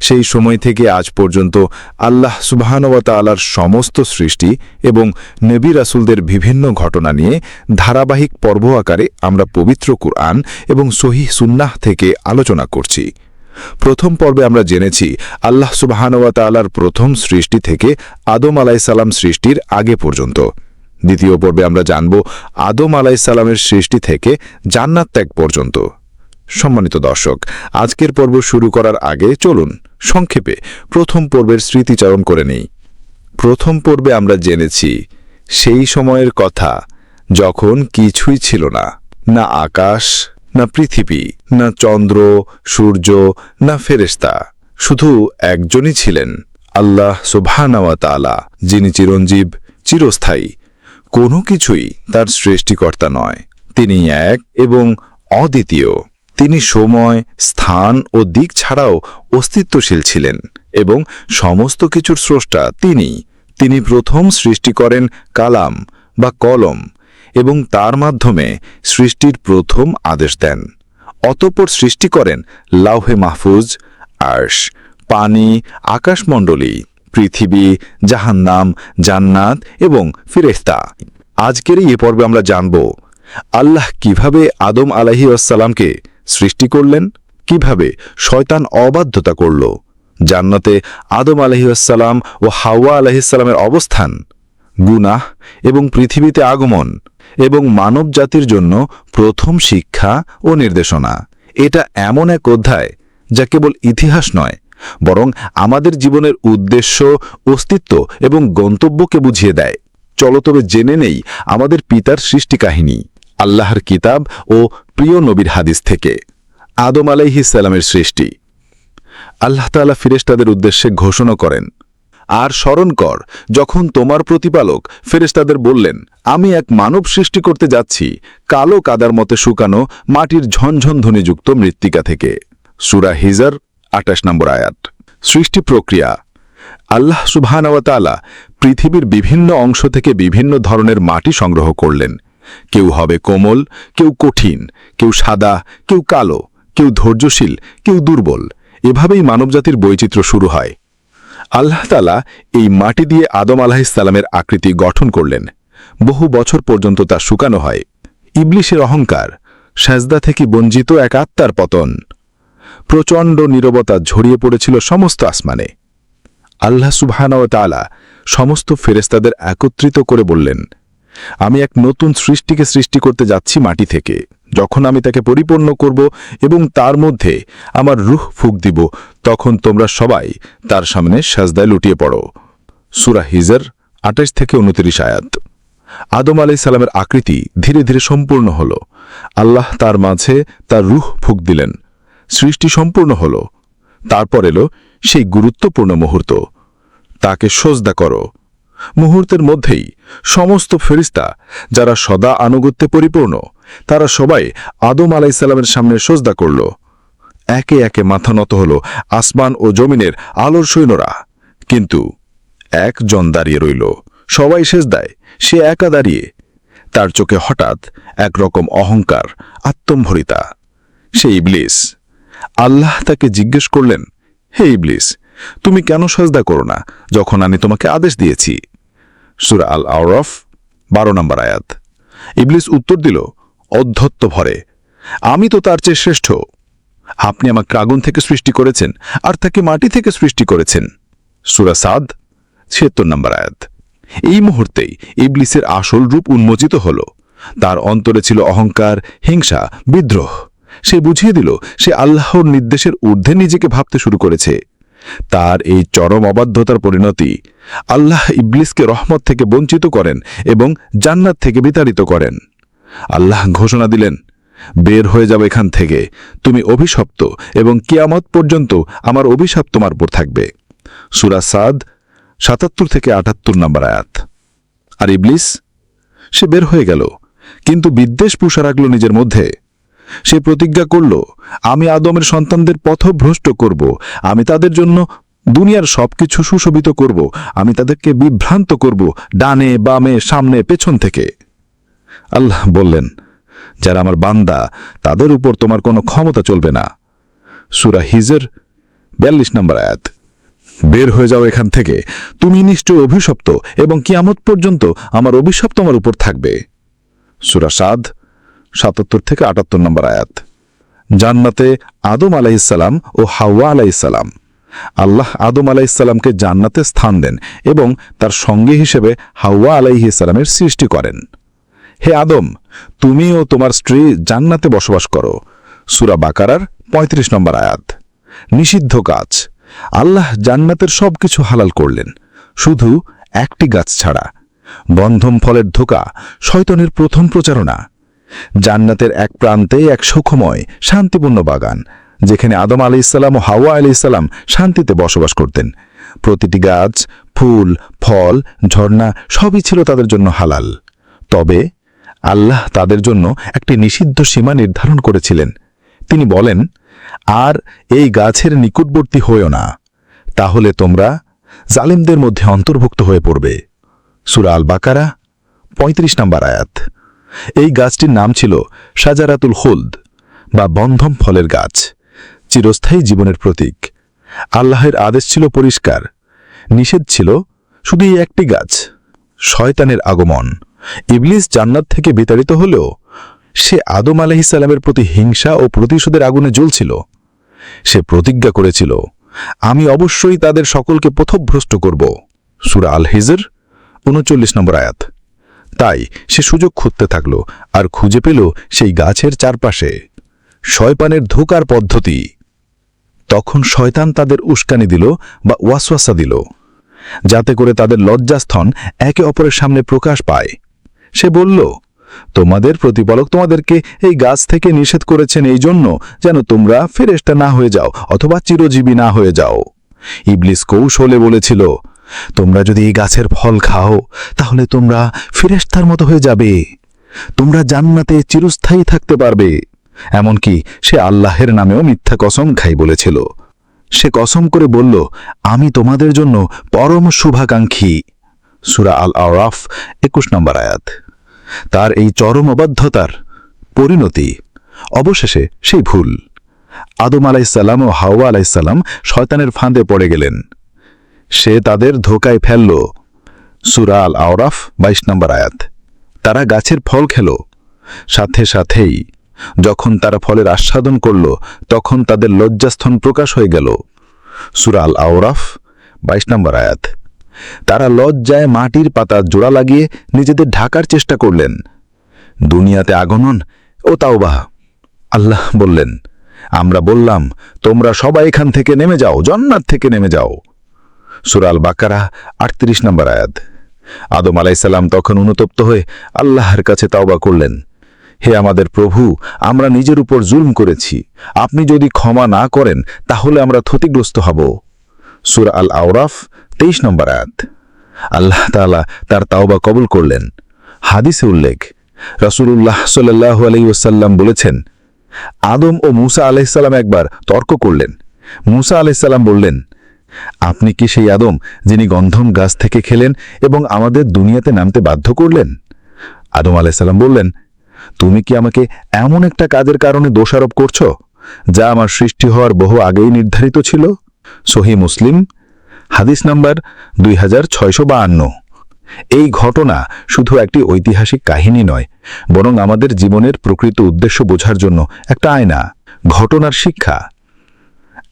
সেই সময় থেকে আজ পর্যন্ত আল্লাহ সুবহানাওয়াতালার সমস্ত সৃষ্টি এবং নবী রাসুলদের বিভিন্ন ঘটনা নিয়ে ধারাবাহিক পর্ব আকারে আমরা পবিত্র কুরআন এবং সহিহ সুন্নাহ থেকে আলোচনা করছি। প্রথম পর্বে আমরা জেনেছি আল্লাহ সুবাহানওয়া তালার প্রথম সৃষ্টি থেকে আদম আলাইসাল্লাম সৃষ্টির আগে পর্যন্ত। দ্বিতীয় পর্বে আমরা জানব আদম আলাইসাল্লামের সৃষ্টি থেকে জান্নাত ত্যাগ পর্যন্ত। সম্মানিত দর্শক, আজকের পর্ব শুরু করার আগে চলুন সংক্ষেপে প্রথম পর্বের স্মৃতিচারণ করে নেই। প্রথম পর্বে আমরা জেনেছি সেই সময়ের কথা যখন কিছুই ছিল না। না আকাশ, না পৃথিবী, না চন্দ্র, সূর্য, না ফেরেস্তা শুধু একজনই ছিলেন, আল্লাহ সুবহানাওয়া তাআলা, যিনি চিরঞ্জীব, চিরস্থায়ী। কোনো কিছুই তার সৃষ্টিকর্তা নয়। তিনি এক এবং অদ্বিতীয়। তিনি সময়, স্থান ও দিক ছাড়াও অস্তিত্বশীল ছিলেন এবং সমস্ত কিছুর স্রষ্টা তিনি। তিনি প্রথম সৃষ্টি করেন কালাম বা কলম এবং তার মাধ্যমে সৃষ্টির প্রথম আদেশ দেন। অতঃপর সৃষ্টি করেন লাউহে মাহফুজ, আর্শ, পানি, আকাশমণ্ডলী, পৃথিবী, জাহান্নাম, জান্নাত এবং ফিরেস্তা আজকের এই পর্বে আমরা জানব, আল্লাহ কীভাবে আদম আলাহি আসসালামকে সৃষ্টি করলেন, কীভাবে শয়তান অবাধ্যতা করল? জান্নাতে আদম আলহিউসালাম ও হাওয়া আলহিসাল্লামের অবস্থান, গুনাহ এবং পৃথিবীতে আগমন এবং মানব জাতির জন্য প্রথম শিক্ষা ও নির্দেশনা। এটা এমন এক অধ্যায় যা কেবল ইতিহাস নয়, বরং আমাদের জীবনের উদ্দেশ্য, অস্তিত্ব এবং গন্তব্যকে বুঝিয়ে দেয়। চলো তবে জেনে নেই আমাদের পিতার সৃষ্টি কাহিনী আল্লাহর কিতাব ও প্রিয় নবীর হাদিস থেকে। আদম আলাইহিসালামের সৃষ্টি। আল্লাহ তালা ফিরেস্তাদের উদ্দেশ্যে ঘোষণা করেন, আর স্মরণ কর, যখন তোমার প্রতিপালক ফেরেস্তাদের বললেন, আমি এক মানব সৃষ্টি করতে যাচ্ছি, কালো কাদার মতে শুকানো মাটির ঝনঝন ধ্বনিযুক্ত মৃত্তিকা থেকে। সুরা হিজার আটাশ নম্বর আয়াত। সৃষ্টি প্রক্রিয়া। আল্লাহ সুবহানাওয়াতালা পৃথিবীর বিভিন্ন অংশ থেকে বিভিন্ন ধরনের মাটি সংগ্রহ করলেন কেউ হবে কোমল, কেউ কঠিন, কেউ সাদা, কেউ কালো, কেউ ধৈর্যশীল, কেউ দুর্বল। এভাবেই মানবজাতির বৈচিত্র্য শুরু হয়। আল্লাহ তালা এই মাটি দিয়ে আদম আলাহিসাল্লামের আকৃতি গঠন করলেন। বহু বছর পর্যন্ত তা শুকানো হয়। ইবলিশের অহংকার, সাজদা থেকে বঞ্চিত এক আত্মার পতন। প্রচণ্ড নীরবতা ঝরিয়ে পড়েছিল সমস্ত আসমানে। আল্লাহ সুবহানাও তালা সমস্ত ফেরেস্তাদের একত্রিত করে বললেন আমি এক নতুন সৃষ্টিকে সৃষ্টি করতে যাচ্ছি মাটি থেকে। যখন আমি তাকে পরিপূর্ণ করব এবং তার মধ্যে আমার রুহ ফুক দিব, তখন তোমরা সবাই তার সামনে সাজদায় লুটিয়ে পড়ো। সুরা হিজার আঠাশ থেকে উনত্রিশ আয়াত। আদম আলাই সালামের আকৃতি ধীরে ধীরে সম্পূর্ণ হল। আল্লাহ তার মাঝে তার রুহ ফুক দিলেন। সৃষ্টি সম্পূর্ণ হল। তারপর এলো সেই গুরুত্বপূর্ণ মুহূর্ত। তাকে সজদা করো। মুহূর্তের মধ্যেই সমস্ত ফেরিস্তা, যারা সদা আনুগত্যে পরিপূর্ণ, তারা সবাই আদম আলাইসাল্লামের সামনে সজদা করল। একে একে মাথা নত হল আসমান ও জমিনের আলোর সৈন্যরা। কিন্তু একজন দাঁড়িয়ে রইল। সবাই শেষ দেয় সে একা দাঁড়িয়ে। তার চোখে হঠাৎ একরকম অহংকার, আত্মম্ভরিতা। সে ইবলিস। আল্লাহ তাকে জিজ্ঞেস করলেন, হে ইবলিস, তুমি কেন সজদা করো না, যখন আমি তোমাকে আদেশ দিয়েছি? সুরা আল আওরফ বারো নম্বর আয়াত। ইবলিস উত্তর দিল, অধ্যত্ত ভরে, আমি তো তার চেয়ে শ্রেষ্ঠ। আপনি আমাকে আগুন থেকে সৃষ্টি করেছেন আর তাকে মাটি থেকে সৃষ্টি করেছেন। সুরা সাদ, ছিয়াত্তর নম্বর আয়াত। এই মুহূর্তেই ইবলিসের আসল রূপ উন্মোচিত হল। তার অন্তরে ছিল অহংকার, হিংসা, বিদ্রোহ। সে বুঝিয়ে দিল, সে আল্লাহর নির্দেশের ঊর্ধ্বে নিজেকে ভাবতে শুরু করেছে। তার এই চরম অবাধ্যতার পরিণতি আল্লাহ ইবলিসকে রহমত থেকে বঞ্চিত করেন এবং জান্নাত থেকে বিতাড়িত করেন। আল্লাহ ঘোষণা দিলেন, বের হয়ে যাবে এখান থেকে, তুমি অভিশপ্ত এবং কিয়ামত পর্যন্ত আমার অভিশাপ তোমার উপর থাকবে। সুরা সাদ, সাতাত্তর থেকে আটাত্তর নম্বর আয়াত। আর ইবলিস, সে বের হয়ে গেল, কিন্তু বিদ্বেষ পুষা রাখল নিজের মধ্যে। সে প্রতিজ্ঞা করল, আমি আদমের সন্তানদের পথভ্রষ্ট করব, আমি তাদের জন্য দুনিয়ার সবকিছু সুশোভিত করব, আমি তাদেরকে বিভ্রান্ত করব, ডানে, বামে, সামনে, পেছন থেকে। আল্লাহ বললেন, যারা আমার বান্দা, তাদের উপর তোমার কোনো ক্ষমতা চলবে না। সুরা হিজের, বিয়াল্লিশ নম্বর আয়াত। বের হয়ে যাও এখান থেকে, তুমি নিশ্চয় অভিশপ্ত এবং কিয়ামত পর্যন্ত আমার অভিশাপ তোমার উপর থাকবে। সুরা সাদ সাতাত্তর থেকে আটাত্তর নম্বর আয়াত। জান্নাতে আদম আলাইসাল্লাম ও হাওয়া আলাইসাল্লাম আল্লাহ আদম আলাইসাল্লামকে জান্নাতে স্থান দেন এবং তার সঙ্গী হিসেবে হাওয়া আলাইহিসাল্লামের সৃষ্টি করেন। হে আদম, তুমি ও তোমার স্ত্রী জান্নাতে বসবাস করো। সুরা বাকারার ৩৫ নম্বর আয়াত। নিষিদ্ধ গাছ। আল্লাহ জান্নাতের সবকিছু হালাল করলেন। শুধু একটি গাছ ছাড়া। বন্ধম ফলের ধোকা, শয়তনের প্রথম প্রচারণা। জান্নাতের এক প্রান্তে এক সুখময়, শান্তিপূর্ণ বাগান, যেখানে আদম আলি ইসলাম ও হাওয়া আলি ইসলাম শান্তিতে বসবাস করতেন। প্রতিটি গাছ, ফুল, ফল, ঝর্ণা সবই ছিল তাদের জন্য হালাল। তবে আল্লাহ তাদের জন্য একটি নিষিদ্ধ সীমা নির্ধারণ করেছিলেন। তিনি বলেন, আর এই গাছের নিকটবর্তী হইও না। তাহলে তোমরা জালিমদের মধ্যে অন্তর্ভুক্ত হয়ে পড়বে। সুরা আল বাকারা ৩৫ নম্বর আয়াত। এই গাছটির নাম ছিল সাজারাতুল খুলদ বা বন্ধম ফলের গাছ, চিরস্থায়ী জীবনের প্রতীক। আল্লাহের আদেশ ছিল পরিষ্কার, নিষেধ ছিল শুধু এই একটি গাছ, শয়তানের আগমন। ইবলিস জান্নাত থেকে বিতাড়িত হলেও সে আদম আলাহিসাল্লামের প্রতি হিংসা ও প্রতিশোধের আগুনে জ্বলছিল। সে প্রতিজ্ঞা করেছিল, আমি অবশ্যই তাদের সকলকে পথভ্রষ্ট করব। সুরা আল হিজর উনচল্লিশ নম্বর আয়াত। তাই সে সুযোগ খুঁজতে থাকল আর খুঁজে পেল সেই গাছের চারপাশে। শয়পানের ধোকার পদ্ধতি। তখন শয়তান তাদের উস্কানি দিল বা ওয়াসওয়াসা দিল, যাতে করে তাদের লজ্জাস্থন একে অপরের সামনে প্রকাশ পায়। সে বলল, তোমাদের প্রতিপালক তোমাদেরকে এই গাছ থেকে নিষেধ করেছেন এই জন্য যেন তোমরা ফেরেস্তা না হয়ে যাও অথবা চিরজীবী না হয়ে যাও। ইবলিস কৌশলে বলেছিল তোমরা যদি এই গাছের ফল খাও, তাহলে তোমরা ফেরেস্তার মতো হয়ে যাবে। তোমরা জান্নাতে চিরস্থায়ী থাকতে পারবে। এমনকি সে আল্লাহের নামেও মিথ্যা কসম খাই বলেছিল। সে কসম করে বলল, আমি তোমাদের জন্য পরম শুভাকাঙ্ক্ষী। সুরা আল আওরাফ একুশ নম্বর আয়াত। তার এই চরম অবাধ্যতার পরিণতি, অবশেষে সেই ভুল। আদম আলাইসাল্লাম ও হাওয়া আলাইসাল্লাম শয়তানের ফাঁদে পড়ে গেলেন। সে তাদের ধোকায় ফেলল। সুরা আল আওরাফ বাইশ নম্বর আয়াত। তারা গাছের ফল খেল। সাথে সাথেই, যখন তারা ফলের আস্বাদন করল, তখন তাদের লজ্জাস্থন প্রকাশ হয়ে গেল। সুরা আল আওরাফ বাইশ নম্বর আয়াত। তারা লজ্জায় মাটির পাতা জোড়া লাগিয়ে নিজেদের ঢাকার চেষ্টা করলেন। দুনিয়াতে আগমন ও তাওবাহ। আল্লাহ বললেন, আমরা বললাম, তোমরা সবাই এখান থেকে নেমে যাও, জন্নাত থেকে নেমে যাও। সুরাল বাকারা আটত্রিশ নম্বর আয়াত। আদম আলাইসাল্লাম তখন অনুতপ্ত হয়ে আল্লাহর কাছে তাওবা করলেন। হে আমাদের প্রভু, আমরা নিজের উপর জুলম করেছি। আপনি যদি ক্ষমা না করেন, তাহলে আমরা ক্ষতিগ্রস্ত হব। সুর আল আওরাফ তেইশ নম্বর আয়াত। আল্লাহ তাআলা তার তাওবা কবুল করলেন। হাদিসে উল্লেখ রসুল্লাহ সাল্লাহ আলাইসাল্লাম বলেছেন, আদম ও মুসা আলাইসাল্লাম একবার তর্ক করলেন। মুসা আলাইসাল্লাম বললেন আপনি কি সেই আদম যিনি গন্ধম গাছ থেকে খেলেন এবং আমাদের দুনিয়াতে নামতে বাধ্য করলেন? আদম আলাইসাল্লাম বললেন, তুমি কি আমাকে এমন একটা কাজের কারণে দোষারোপ করছ যা আমার সৃষ্টি হওয়ার বহু আগেই নির্ধারিত ছিল? সহি মুসলিম, হাদিস নাম্বার দুই এই ঘটনা শুধু একটি ঐতিহাসিক কাহিনী নয়, বরং আমাদের জীবনের প্রকৃত উদ্দেশ্য বোঝার জন্য একটা আয়না, ঘটনার শিক্ষা।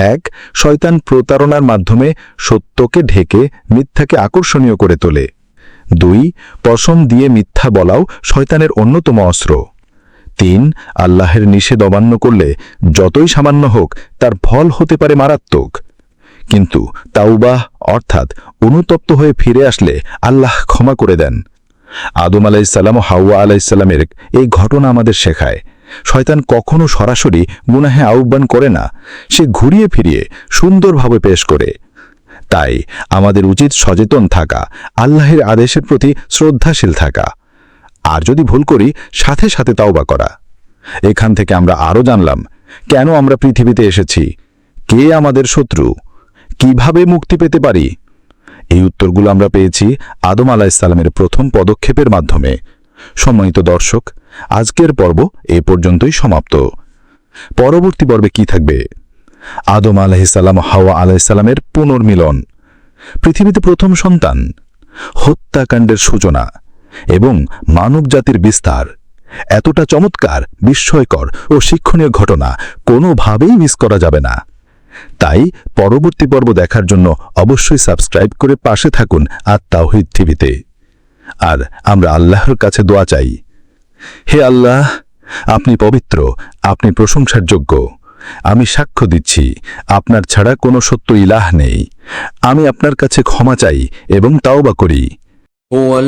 এক, শয়তান প্রতারণার মাধ্যমে সত্যকে ঢেকে মিথ্যাকে আকর্ষণীয় করে তোলে। দুই, পশম দিয়ে মিথ্যা বলাও শয়তানের অন্যতম অস্ত্র। তিন, আল্লাহের নিষেধ অমান্য করলে যতই সামান্য হোক তার ফল হতে পারে মারাত্মক। কিন্তু তাওবাহ, অর্থাৎ অনুতপ্ত হয়ে ফিরে আসলে আল্লাহ ক্ষমা করে দেন। আদম আলাইসাল্লাম ও হাওয়া আলাইসাল্লামের এই ঘটনা আমাদের শেখায়। শয়তান কখনো সরাসরি গুনাহে আহ্বান করে না, সে ঘুরিয়ে ফিরিয়ে সুন্দরভাবে পেশ করে। তাই আমাদের উচিত সচেতন থাকা, আল্লাহের আদেশের প্রতি শ্রদ্ধাশীল থাকা। আর যদি ভুল করি, সাথে সাথে তাওবা করা। এখান থেকে আমরা আরও জানলাম, কেন আমরা পৃথিবীতে এসেছি? কে আমাদের শত্রু? কীভাবে মুক্তি পেতে পারি? এই উত্তরগুলো আমরা পেয়েছি আদম আলাহিসাল্লামের প্রথম পদক্ষেপের মাধ্যমে। সম্মানিত দর্শক আজকের পর্ব এ পর্যন্তই সমাপ্ত। পরবর্তী পর্বে কি থাকবে? আদম আলাহিসাল্লাম হাওয়া আলাহিসাল্লামের পুনর্মিলন, পৃথিবীতে প্রথম সন্তান, হত্যাকাণ্ডের সূচনা এবং মানবজাতির বিস্তার। এতটা চমৎকার, বিস্ময়কর ও শিক্ষণীয় ঘটনা কোনোভাবেই মিস করা যাবে না। তাই পরবর্তী পর্ব দেখার জন্য অবশ্যই সাবস্ক্রাইব করে পাশে থাকুন আর টিভিতে আর আমরা আল্লাহর কাছে দোয়া চাই। হে আল্লাহ, আপনি পবিত্র, আপনি প্রশংসার যোগ্য আমি সাক্ষ্য দিচ্ছি, আপনার ছাড়া কোনো সত্য ইলাহ নেই। আমি আপনার কাছে ক্ষমা চাই এবং তাওবা করি। هو